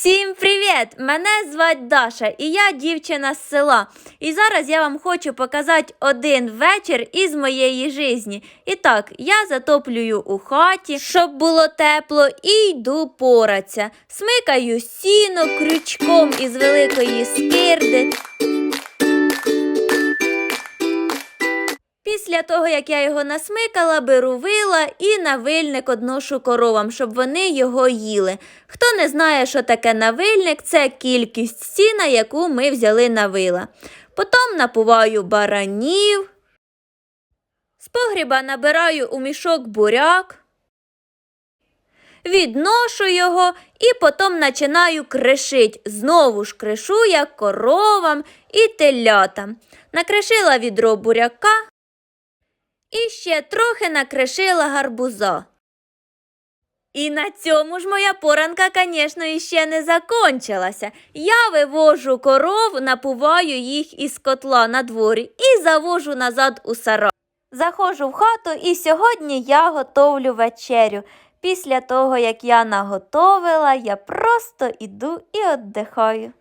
Всім привіт! Мене звати Даша і я дівчина з села. І зараз я вам хочу показати один вечір із моєї житті. І так, я затоплюю у хаті, щоб було тепло, і йду поратися. Смикаю сіно крючком із великої скирди. Після того, як я його насмикала, беру вила і на вильник одношу коровам, щоб вони його їли. Хто не знає, що таке навильник, це кількість сіна, яку ми взяли на вила. Потім напуваю баранів. З погріба набираю у мішок буряк. Відношу його і потім починаю кришить. Знову ж кришу я коровам і телятам. Накришила відро буряка. І ще трохи накришила гарбуза. І на цьому ж моя поранка, звісно, іще не закончилася. Я вивожу коров, напуваю їх із котла на дворі і завожу назад у сарай. Заходжу в хату і сьогодні я готовлю вечерю. Після того, як я наготовила, я просто іду і віддихаю.